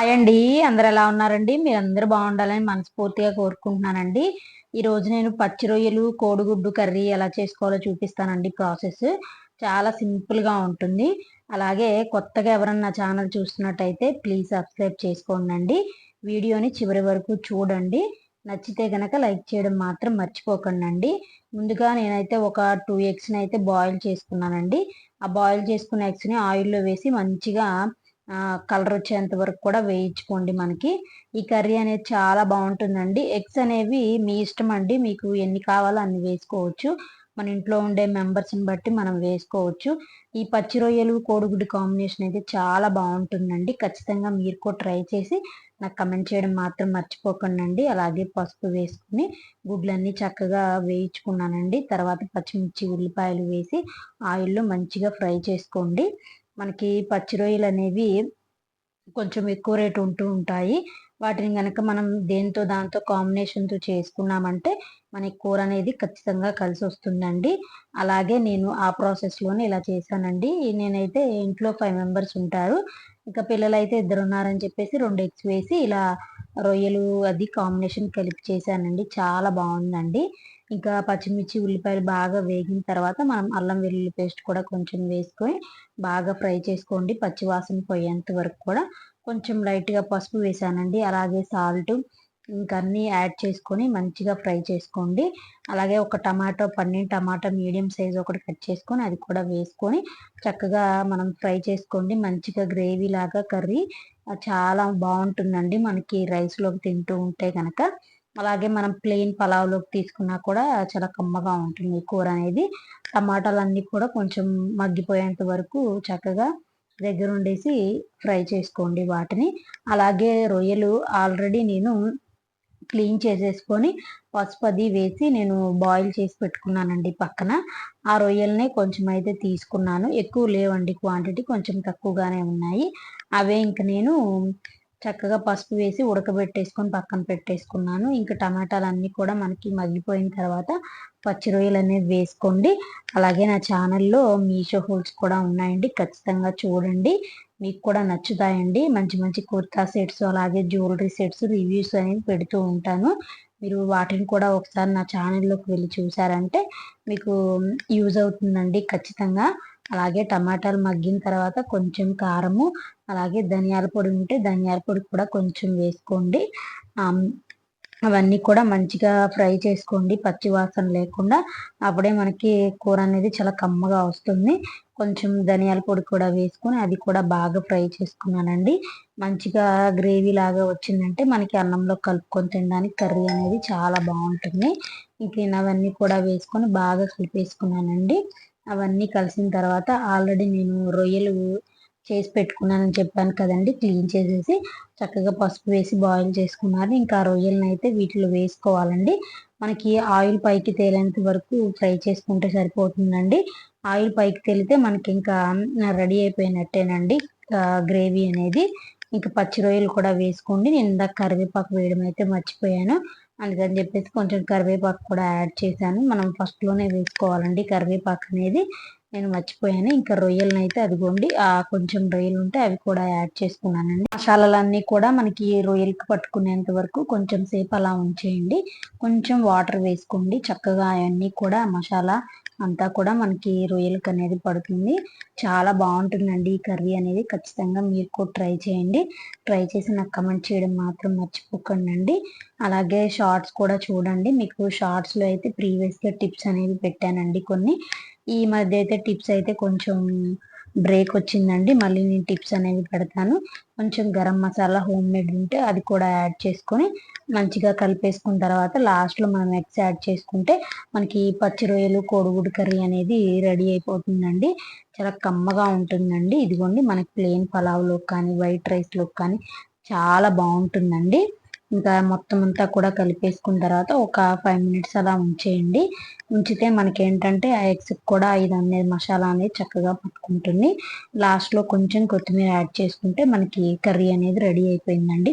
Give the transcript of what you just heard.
Hi అండి. అందరు ఎలా ఉన్నారండి? మీరు అందరు బాగుండాలని మనస్ఫూర్తిగా కోరుకుంటున్నానండి. ఈ రోజు నేను పచ్చి రొయ్యలు కోడిగుడ్డు కర్రీ ఎలా చేసుకోవాలో చూపిస్తానండి ప్రాసెస్. చాలా సింపుల్గా ఉంటుంది. అలాగే కొత్తగా ఎవరన్నా ఛానల్ చూస్తున్నట్టయితే ప్లీజ్ సబ్స్క్రైబ్ చేసుకోండి వీడియోని చివరి వరకు చూడండి. నచ్చితే కనుక లైక్ చేయడం మాత్రం మర్చిపోకండి ముందుగా నేనైతే ఒక టూ ఎగ్స్ని అయితే బాయిల్ చేసుకున్నానండి. ఆ బాయిల్ చేసుకున్న ఎగ్స్ని ఆయిల్లో వేసి మంచిగా కలర్ వచ్చేంత వరకు కూడా వేయించుకోండి మనకి. ఈ కర్రీ అనేది చాలా బాగుంటుందండి. ఎగ్స్ అనేవి మీ ఇష్టం అండి. మీకు ఎన్ని కావాలో అన్ని వేసుకోవచ్చు. మన ఇంట్లో ఉండే మెంబర్స్ని బట్టి మనం వేసుకోవచ్చు. ఈ పచ్చి రొయ్యలు కోడిగుడ్డు కాంబినేషన్ అయితే చాలా బాగుంటుందండి. ఖచ్చితంగా మీరు కూడా ట్రై చేసి నాకు కమెంట్ చేయడం మాత్రం మర్చిపోకండి అలాగే పసుపు వేసుకుని గుడ్లన్నీ చక్కగా వేయించుకున్నానండి. తర్వాత పచ్చిమిర్చి ఉల్లిపాయలు వేసి ఆయిల్లో మంచిగా ఫ్రై చేసుకోండి. మనకి పచ్చి రొయ్యలు అనేవి కొంచెం ఎక్కువ రేటు ఉంటూ ఉంటాయి. వాటిని కనుక మనం దేంతో దాంతో కాంబినేషన్తో చేసుకున్నామంటే మనకి కూర అనేది ఖచ్చితంగా కలిసి వస్తుందండి. అలాగే నేను ఆ ప్రాసెస్లోనే ఇలా చేశానండి. నేనైతే ఇంట్లో ఫైవ్ మెంబర్స్ ఉంటారు. ఇంకా పిల్లలు అయితే ఇద్దరు ఉన్నారని చెప్పేసి రెండు ఎగ్స్ వేసి ఇలా రొయ్యలు అది కాంబినేషన్ కలిపి చేశానండి. చాలా బాగుందండి. ఇంకా పచ్చిమిర్చి ఉల్లిపాయలు బాగా వేగిన తర్వాత మనం అల్లం వెల్లుల్లి పేస్ట్ కూడా కొంచెం వేసుకొని బాగా ఫ్రై చేసుకోండి. పచ్చి వాసన పోయేంత వరకు కూడా కొంచెం లైట్గా పసుపు వేసానండి. అలాగే సాల్ట్ ఇంకా అన్నీ యాడ్ చేసుకొని మంచిగా ఫ్రై చేసుకోండి. అలాగే ఒక tomato paneer tomato medium size ఒకటి కట్ చేసుకొని అది కూడా వేసుకొని చక్కగా మనం ఫ్రై చేసుకోండి. మంచిగా గ్రేవీ లాగా కర్రీ చాలా బాగుంటుందండి. మనకి రైస్లోకి తింటూ ఉంటే కనుక అలాగే మనం ప్లెయిన్ పలావ్లోకి తీసుకున్నా కూడా చాలా కమ్మగా ఉంటుంది కూర అనేది. టమాటాలు అన్నీ కూడా కొంచెం మగ్గిపోయేంత వరకు చక్కగా దగ్గర ఉండేసి ఫ్రై చేసుకోండి వాటిని. అలాగే రొయ్యలు ఆల్రెడీ నేను క్లీన్ చేసేసుకొని పసుపు అది వేసి నేను బాయిల్ చేసి పెట్టుకున్నానండి పక్కన. ఆ రొయ్యల్ని కొంచెం అయితే తీసుకున్నాను. ఎక్కువ లేవండి క్వాంటిటీ కొంచెం తక్కువగానే ఉన్నాయి. అవే ఇంక నేను చక్కగా పసుపు వేసి ఉడకబెట్టేసుకొని పక్కన పెట్టేసుకున్నాను. ఇంకా టమాటాలు అన్నీ కూడా మనకి మగ్గిపోయిన తర్వాత పచ్చి రొయ్యలు అనేవి వేసుకోండి. అలాగే నా ఛానల్లో మీషో హోల్స్ కూడా ఉన్నాయండి. ఖచ్చితంగా చూడండి. మీకు కూడా నచ్చుతాయండి. మంచి మంచి కుర్తా సెట్స్ అలాగే జ్యువెలరీ సెట్స్ రివ్యూస్ అనేవి పెడుతూ ఉంటాను. మీరు వాటిని కూడా ఒకసారి నా ఛానల్లోకి వెళ్ళి చూసారంటే మీకు యూజ్ అవుతుందండి ఖచ్చితంగా. అలాగే టమాటాలు మగ్గిన తర్వాత కొంచెం కారము అలాగే ధనియాల పొడి ఉంటే ధనియాల పొడి కూడా కొంచెం వేసుకోండి. అవన్నీ కూడా మంచిగా ఫ్రై చేసుకోండి. పచ్చి వాసన లేకుండా అప్పుడే మనకి కూర అనేది చాలా కమ్మగా వస్తుంది. కొంచెం ధనియాల పొడి కూడా వేసుకొని అది కూడా బాగా ఫ్రై చేసుకున్నానండి. మంచిగా గ్రేవీ లాగా వచ్చిందంటే మనకి అన్నంలో కలుపుకొని తినడానికి కర్రీ అనేది చాలా బాగుంటుంది. ఇంక అవన్నీ కూడా వేసుకొని బాగా కలిపేసుకున్నానండి. అవన్నీ కలిసిన తర్వాత ఆల్రెడీ నేను రొయ్యలు చేసి పెట్టుకున్నానని చెప్పాను కదండి. క్లీన్ చేసేసి చక్కగా పసుపు వేసి బాయిల్ చేసుకున్నారు. ఇంకా రొయ్యలను అయితే వీటిలో వేసుకోవాలండి. మనకి ఆయిల్ పైకి తేలేంత వరకు ఫ్రై చేసుకుంటే సరిపోతుందండి. ఆయిల్ పైకి తేలితే మనకి ఇంకా రెడీ అయిపోయినట్టేనండి. గ్రేవీ అనేది. ఇంకా పచ్చి రొయ్యలు కూడా వేసుకోండి. నేను ఇందాక కరివేపాకు వేయడం అయితే మర్చిపోయాను. అందుకని చెప్పేసి కొంచెం కరివేపాకు కూడా యాడ్ చేశాను. మనం ఫస్ట్లోనే వేసుకోవాలండి కరివేపాకు అనేది. నేను మర్చిపోయాను. ఇంకా రొయ్యలను అయితే అదిగోండి ఆ కొంచెం రొయ్యలు ఉంటే అవి కూడా యాడ్ చేసుకున్నానండి. మసాలాలన్నీ కూడా మనకి రొయ్యలకి పట్టుకునేంత వరకు కొంచెం సేపు అలా ఉంచేయండి. కొంచెం వాటర్ వేసుకోండి. చక్కగా అవన్నీ కూడా మసాలా అంతా కూడా మనకి రొయ్యలకి అనేది పడుతుంది. చాలా బాగుంటుందండి ఈ కర్రీ అనేది. ఖచ్చితంగా మీరు కూడా ట్రై చేయండి. ట్రై చేసి నాకు కమెంట్ చేయడం మాత్రం మర్చిపోకండి అలాగే షార్ట్స్ కూడా చూడండి. మీకు షార్ట్స్లో అయితే ప్రీవియస్గా టిప్స్ అనేవి పెట్టానండి కొన్ని. ఈ మధ్య అయితే టిప్స్ అయితే కొంచెం బ్రేక్ వచ్చిందండి. మళ్ళీ నేను టిప్స్ అనేవి పెడతాను. కొంచెం గరం మసాలా హోమ్ మేడ్ ఉంటే అది కూడా యాడ్ చేసుకొని మంచిగా కలిపేసుకున్న తర్వాత లాస్ట్లో మనం ఎగ్స్ యాడ్ చేసుకుంటే మనకి పచ్చి రొయ్యలు కోడిగుడు కర్రీ అనేది రెడీ అయిపోతుందండి. చాలా కమ్మగా ఉంటుందండి. ఇదిగోండి మనకి ప్లెయిన్ పలావ్లోకి కానీ వైట్ రైస్లోకి కానీ చాలా బాగుంటుందండి. ఇంకా మొత్తం అంతా కూడా కలిపేసుకున్న తర్వాత ఒక ఫైవ్ మినిట్స్ అలా ఉంచేయండి. ఉంచితే మనకి ఏంటంటే ఆ ఎగ్స్ కూడా ఇది అనేది మసాలా అనేది చక్కగా పట్టుకుంటుంది. లాస్ట్లో కొంచెం కొత్తిమీర యాడ్ చేసుకుంటే మనకి కర్రీ అనేది రెడీ అయిపోయిందండి.